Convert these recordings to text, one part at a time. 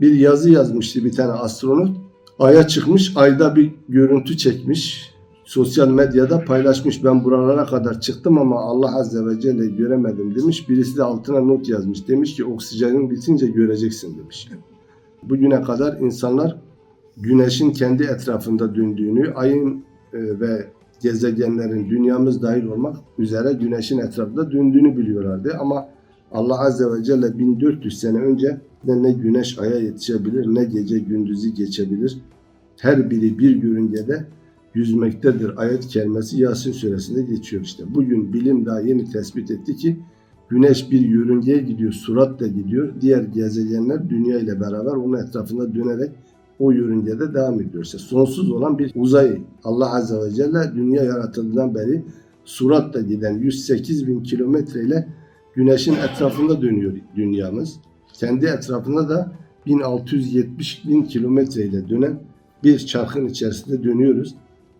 bir yazı yazmıştı bir tane astronot. Ay'a çıkmış, ayda bir görüntü çekmiş. Sosyal medyada paylaşmış. Ben buralara kadar çıktım ama Allah Azze ve Celle göremedim demiş. Birisi de altına not yazmış. Demiş ki oksijenin bitince göreceksin demiş. Bugüne kadar insanlar güneşin kendi etrafında döndüğünü, ayın e, ve gezegenlerin dünyamız dahil olmak üzere güneşin etrafında döndüğünü biliyorlardı. Ama Allah Azze ve Celle 1400 sene önce ne, ne güneş aya yetişebilir ne gece gündüzü geçebilir. Her biri bir yörüngede yüzmektedir. Ayet kelimesi Yasin suresinde geçiyor işte. Bugün bilim daha yeni tespit etti ki Güneş bir yörüngeye gidiyor, suratla gidiyor. Diğer gezegenler dünya ile beraber onun etrafında dönerek o yörüngede devam ediyor. İşte sonsuz olan bir uzay. Allah Azze ve Celle dünya yaratıldığından beri suratla giden 108 bin kilometre ile güneşin etrafında dönüyor dünyamız. Kendi etrafında da 1670 bin kilometre ile dönen bir çarkın içerisinde dönüyoruz.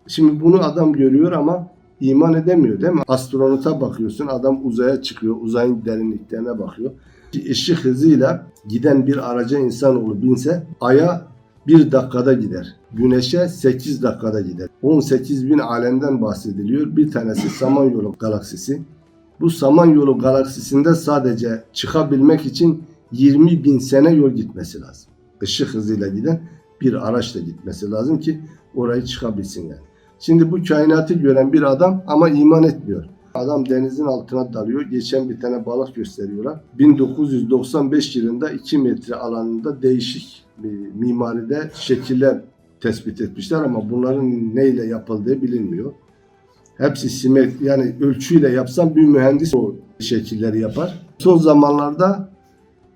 Şimdi bunu adam görüyor ama iman edemiyor değil mi? Astronota bakıyorsun adam uzaya çıkıyor, uzayın derinliklerine bakıyor. Işık hızıyla giden bir araca insanoğlu binse aya bir dakikada gider. Güneşe 8 dakikada gider. 18 bin alemden bahsediliyor. Bir tanesi Samanyolu galaksisi. Bu Samanyolu galaksisinde sadece çıkabilmek için 20 bin sene yol gitmesi lazım. Işık hızıyla giden bir araçla gitmesi lazım ki orayı çıkabilsin yani. Şimdi bu kainatı gören bir adam ama iman etmiyor. Adam denizin altına dalıyor. Geçen bir tane balık gösteriyorlar. 1995 yılında 2 metre alanında değişik bir mimaride şekiller tespit etmişler ama bunların neyle yapıldığı bilinmiyor. Hepsi simetri yani ölçüyle yapsam bir mühendis o şekilleri yapar. Son zamanlarda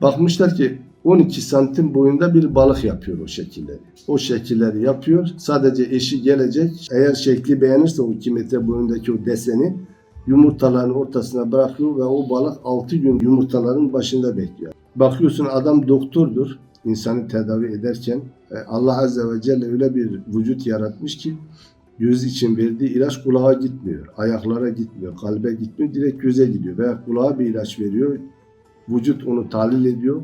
bakmışlar ki 12 santim boyunda bir balık yapıyor o şekilleri. O şekilleri yapıyor. Sadece eşi gelecek. Eğer şekli beğenirse o 2 metre boyundaki o deseni yumurtaların ortasına bırakıyor ve o balık 6 gün yumurtaların başında bekliyor. Bakıyorsun adam doktordur insanı tedavi ederken e, Allah Azze ve Celle öyle bir vücut yaratmış ki göz için verdiği ilaç kulağa gitmiyor, ayaklara gitmiyor, kalbe gitmiyor, direkt göze gidiyor. Veya kulağa bir ilaç veriyor, vücut onu tahlil ediyor,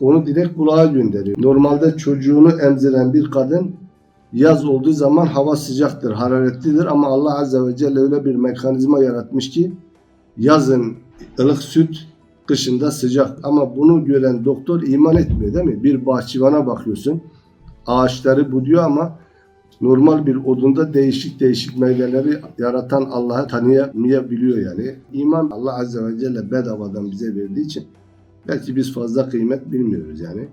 onu direkt kulağa gönderiyor. Normalde çocuğunu emziren bir kadın yaz olduğu zaman hava sıcaktır, hararetlidir ama Allah Azze ve Celle öyle bir mekanizma yaratmış ki yazın ılık süt, kışında sıcak. Ama bunu gören doktor iman etmiyor değil mi? Bir bahçıvana bakıyorsun, ağaçları buduyor ama normal bir odunda değişik değişik meyveleri yaratan Allah'ı tanıyamayabiliyor yani. İman Allah Azze ve Celle bedavadan bize verdiği için belki biz fazla kıymet bilmiyoruz yani.